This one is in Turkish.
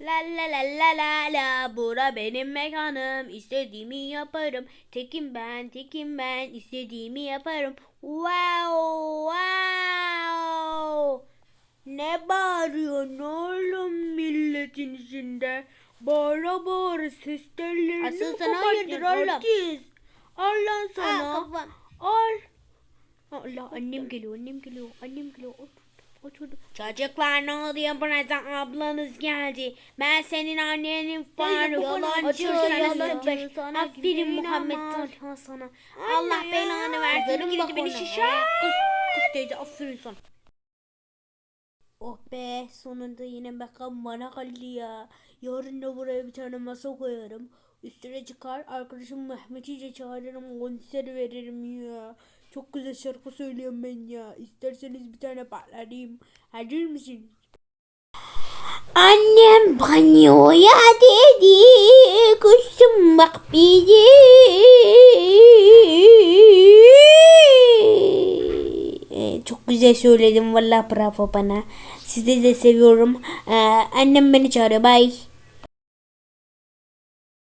La la la la la la bura benim mekanım. İstediğimi yaparım. Tekim ben tekim ben. İstediğimi yaparım. Wow wow. Ne bağırıyorsun oğlum milletin içinde? Bağıra bağıra ses tellerini Asıl sana hayırdır oğlum? artist? al lan sana. Aa, kafam. al Allah annem geliyor annem geliyor annem geliyor. Otur, otur. Çocuklar ne oluyor burada ablanız geldi. Ben senin annenin Faruk. yalancı, sana sıfır. Aferin Muhammed. Talha sana. Allah belanı versin. Gidip beni ona. şişer. Kız, kız teyze aferin sana. Oh be sonunda yine bakalım bana kaldı ya. Yarın da buraya bir tane masa koyarım. Üstüne çıkar arkadaşım Mehmet'i de çağırırım konser veririm ya. Çok güzel şarkı söylüyorum ben ya. İsterseniz bir tane patlatayım. Hazır mısınız? Annem banyoya dedi kuşum bak bizi. Ee, Çok güzel söyledim vallahi bravo bana. Sizi de seviyorum. Ee, annem beni çağırıyor. Bye.